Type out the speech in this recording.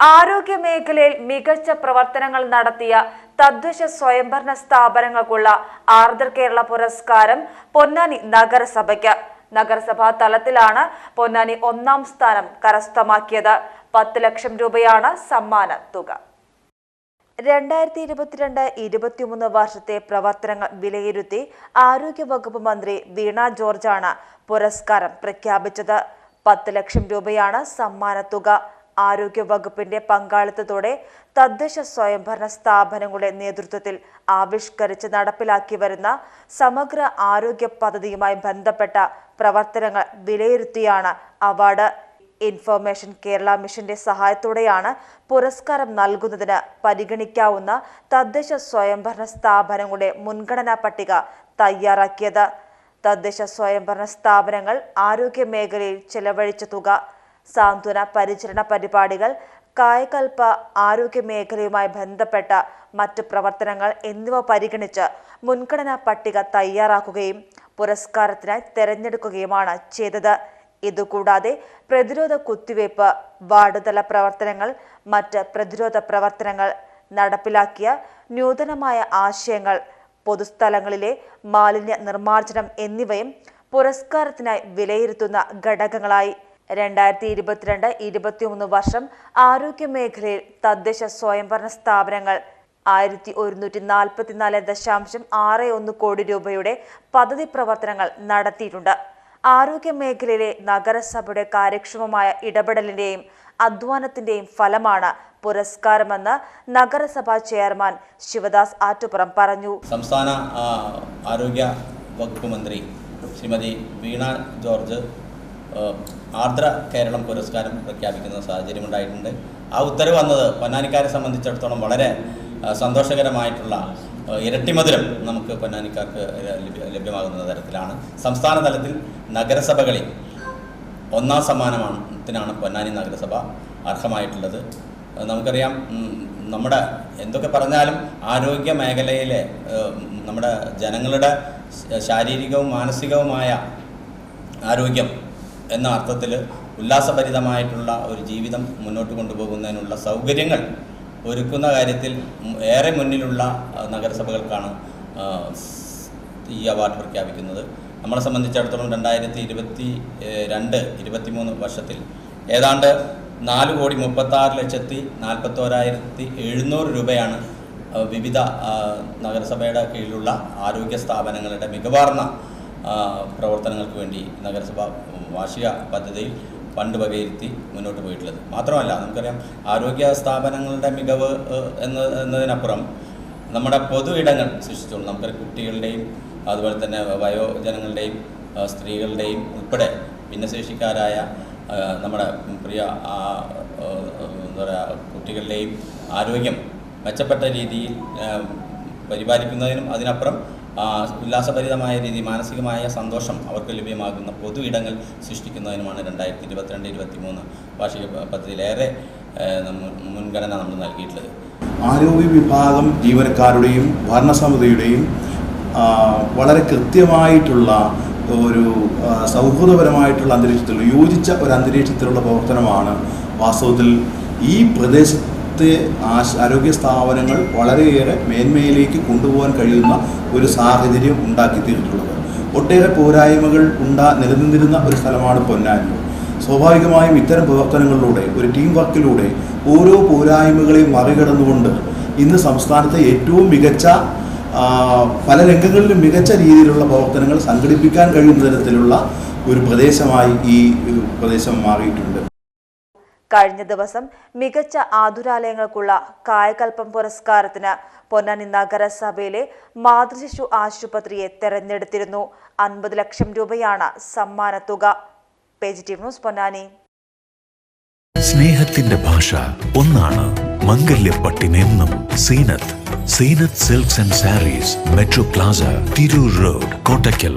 ആരോഗ്യ മേഖലയിൽ മികച്ച പ്രവർത്തനങ്ങൾ നടത്തിയ തദ്ദേശ സ്വയംഭരണ സ്ഥാപനങ്ങൾക്കുള്ള ആർദ്ര കേരള പുരസ്കാരം പൊന്നാനി നഗരസഭയ്ക്ക്. നഗരസഭാ തലത്തിലാണ് പൊന്നാനി ഒന്നാം സ്ഥാനം കരസ്ഥമാക്കിയത്. പത്ത് ലക്ഷം രൂപയാണ് സമ്മാന തുക. രണ്ടായിരത്തി ഇരുപത്തിരണ്ട് ഇരുപത്തിമൂന്ന് വർഷത്തെ പ്രവർത്തനങ്ങൾ വിലയിരുത്തി ആരോഗ്യവകുപ്പ് മന്ത്രി വീണ ജോർജാണ് പുരസ്കാരം പ്രഖ്യാപിച്ചത്. പത്ത് ലക്ഷം രൂപയാണ് സമ്മാനത്തുക ആരോഗ്യവകുപ്പിന്റെ പങ്കാളിത്തത്തോടെ തദ്ദേശ സ്വയംഭരണ സ്ഥാപനങ്ങളുടെ നേതൃത്വത്തിൽ ആവിഷ്കരിച്ച് നടപ്പിലാക്കി വരുന്ന സമഗ്ര ആരോഗ്യ പദ്ധതിയുമായി ബന്ധപ്പെട്ട പ്രവർത്തനങ്ങൾ വിലയിരുത്തിയാണ് അവാർഡ്. ഇൻഫർമേഷൻ കേരള മിഷന്റെ സഹായത്തോടെയാണ് പുരസ്കാരം നൽകുന്നതിന് പരിഗണിക്കാവുന്ന തദ്ദേശ സ്വയംഭരണ സ്ഥാപനങ്ങളുടെ മുൻഗണനാ പട്ടിക തയ്യാറാക്കിയത്. തദ്ദേശ സ്വയംഭരണ സ്ഥാപനങ്ങൾ ആരോഗ്യ മേഖലയിൽ ചെലവഴിച്ച തുക സാന്ത്വന പരിചരണ പരിപാടികൾ കായകൽപ്പ ആരോഗ്യ മേഖലയുമായി ബന്ധപ്പെട്ട മറ്റ് പ്രവർത്തനങ്ങൾ എന്നിവ പരിഗണിച്ച് മുൻഗണനാ പട്ടിക തയ്യാറാക്കുകയും പുരസ്കാരത്തിനായി തെരഞ്ഞെടുക്കുകയുമാണ് ചെയ്തത്. ഇതുകൂടാതെ പ്രതിരോധ കുത്തിവയ്പ് വാർഡുതല പ്രവർത്തനങ്ങൾ മറ്റ് പ്രതിരോധ പ്രവർത്തനങ്ങൾ നടപ്പിലാക്കിയ നൂതനമായ ആശയങ്ങൾ പൊതുസ്ഥലങ്ങളിലെ മാലിന്യ നിർമ്മാർജനം എന്നിവയും പുരസ്കാരത്തിനായി വിലയിരുത്തുന്ന ഘടകങ്ങളായി രണ്ടായിരത്തി ഇരുപത്തിരണ്ട് ഇരുപത്തിമൂന്ന് വർഷം ആരോഗ്യ മേഖലയിൽ തദ്ദേശ സ്വയംഭരണ സ്ഥാപനങ്ങൾ ആയിരത്തി ഒരുന്നൂറ്റി നാൽപ്പത്തിനാല് ദശാംശം ആറ് ഒന്ന് കോടി രൂപയുടെ പദ്ധതി പ്രവർത്തനങ്ങൾ നടത്തിയിട്ടുണ്ട്. ആരോഗ്യ മേഖലയിലെ നഗരസഭയുടെ കാര്യക്ഷമമായ ഇടപെടലിന്റെയും അധ്വാനത്തിന്റെയും ഫലമാണ് പുരസ്കാരമെന്ന് നഗരസഭാ ചെയർമാൻ ശിവദാസ് ആറ്റുപുറം പറഞ്ഞു. സംസ്ഥാന ആരോഗ്യ വകുപ്പ് മന്ത്രി ശ്രീമതി വീണ ജോർജ് ആർദ്ര കേരളം പുരസ്കാരം പ്രഖ്യാപിക്കുന്ന സാഹചര്യം ഉണ്ടായിട്ടുണ്ട് ആ ഉത്തരവ് വന്നത് പൊന്നാനിക്കാരെ സംബന്ധിച്ചിടത്തോളം വളരെ സന്തോഷകരമായിട്ടുള്ള ഇരട്ടിമധുരം നമുക്ക് പൊന്നാനിക്കാർക്ക് ലഭ്യമാകുന്ന തരത്തിലാണ്. സംസ്ഥാന തലത്തിൽ നഗരസഭകളിൽ ഒന്നാം സമ്മാനത്തിനാണ് പൊന്നാനി നഗരസഭ അർഹമായിട്ടുള്ളത്. നമുക്കറിയാം നമ്മുടെ എന്തൊക്കെ പറഞ്ഞാലും ആരോഗ്യ മേഖലയിലെ നമ്മുടെ ജനങ്ങളുടെ ശാരീരികവും മാനസികവുമായ ആരോഗ്യം എന്ന അർത്ഥത്തിൽ ഉല്ലാസഭരിതമായിട്ടുള്ള ഒരു ജീവിതം മുന്നോട്ട് കൊണ്ടുപോകുന്നതിനുള്ള സൗകര്യങ്ങൾ ഒരുക്കുന്ന കാര്യത്തിൽ ഏറെ മുന്നിലുള്ള നഗരസഭകൾക്കാണ് ഈ അവാർഡ് പ്രഖ്യാപിക്കുന്നത്. നമ്മളെ സംബന്ധിച്ചിടത്തോളം രണ്ടായിരത്തി ഇരുപത്തി രണ്ട് ഇരുപത്തി മൂന്ന് വർഷത്തിൽ ഏതാണ്ട് നാല് കോടി മുപ്പത്താറ് ലക്ഷത്തി നാൽപ്പത്തോരായിരത്തി എഴുന്നൂറ് രൂപയാണ് വിവിധ നഗരസഭയുടെ കീഴിലുള്ള ആരോഗ്യ സ്ഥാപനങ്ങളുടെ മികവാർന്ന പ്രവർത്തനങ്ങൾക്ക് വേണ്ടി നഗരസഭ വാർഷിക പദ്ധതിയിൽ ഫണ്ട് വകയിരുത്തി മുന്നോട്ട് പോയിട്ടുള്ളത്. മാത്രമല്ല നമുക്കറിയാം ആരോഗ്യ സ്ഥാപനങ്ങളുടെ മികവ് എന്ന എന്നതിനപ്പുറം നമ്മുടെ പൊതു ഇടങ്ങൾ സൃഷ്ടിച്ചുകൊണ്ട് നമുക്ക് കുട്ടികളുടെയും അതുപോലെ തന്നെ വയോജനങ്ങളുടെയും സ്ത്രീകളുടെയും ഉൾപ്പെടെ ഭിന്നശേഷിക്കാരായ നമ്മുടെ പ്രിയ എന്താ പറയുക കുട്ടികളുടെയും ആരോഗ്യം മെച്ചപ്പെട്ട രീതിയിൽ പരിപാലിക്കുന്നതിനും അതിനപ്പുറം ഉല്ലാസഭരിതമായ രീതി മാനസികമായ സന്തോഷം അവർക്ക് ലഭ്യമാകുന്ന പൊതു ഇടങ്ങൾ സൃഷ്ടിക്കുന്നതിനുമാണ് രണ്ടായിരത്തി ഇരുപത്തിരണ്ട് ഇരുപത്തി മൂന്ന് വാർഷിക പദ്ധതിയിലേറെ മുൻഗണന നമ്മൾ നൽകിയിട്ടുള്ളത്. ആരോഗ്യ വിഭാഗം ജീവനക്കാരുടെയും ഭരണസമിതിയുടെയും വളരെ കൃത്യമായിട്ടുള്ള ഒരു സൗഹൃദപരമായിട്ടുള്ള അന്തരീക്ഷത്തിൽ യോജിച്ച ഒരു അന്തരീക്ഷത്തിലുള്ള പ്രവർത്തനമാണ് വാസ്തവത്തിൽ ഈ പ്രദേശത്തെ ആശ ആരോഗ്യ സ്ഥാപനങ്ങൾ വളരെയേറെ മേന്മയിലേക്ക് കൊണ്ടുപോകാൻ കഴിയുന്ന ഒരു സാഹചര്യം ഉണ്ടാക്കി തീർത്തിട്ടുള്ളത്. ഒട്ടേറെ പോരായ്മകൾ ഉണ്ടാ നിലനിന്നിരുന്ന ഒരു സ്ഥലമാണ് പൊന്നാനി. സ്വാഭാവികമായും ഇത്തരം പ്രവർത്തനങ്ങളിലൂടെ ഒരു ടീം വർക്കിലൂടെ ഓരോ പോരായ്മകളെയും മറികടന്നുകൊണ്ട് ഇന്ന് സംസ്ഥാനത്തെ ഏറ്റവും മികച്ച പല രംഗങ്ങളിലും മികച്ച രീതിയിലുള്ള പ്രവർത്തനങ്ങൾ സംഘടിപ്പിക്കാൻ കഴിയുന്ന തരത്തിലുള്ള ഒരു പ്രദേശമായി ഈ പ്രദേശം മാറിയിട്ടുണ്ട്. കഴിഞ്ഞ ദിവസം മികച്ച ആതുരാലയങ്ങൾക്കുള്ള കായകൽപ്പം പുരസ്കാരത്തിന് പൊന്നാനി നഗരസഭയിലെ മാതൃശിശു ആശുപത്രിയെ തെരഞ്ഞെടുത്തിരുന്നു. അൻപത് ലക്ഷം രൂപയാണ് സമ്മാനത്തുക ടി ന്യൂസ് പൊന്നാനി. സ്നേഹത്തിന്റെ ഭാഷ ഒന്നാണ്. മംഗല്യപ്പട്ടിനെന്നും Seenath. Seenath silks and saris metro plaza Tirur road Kottakkal.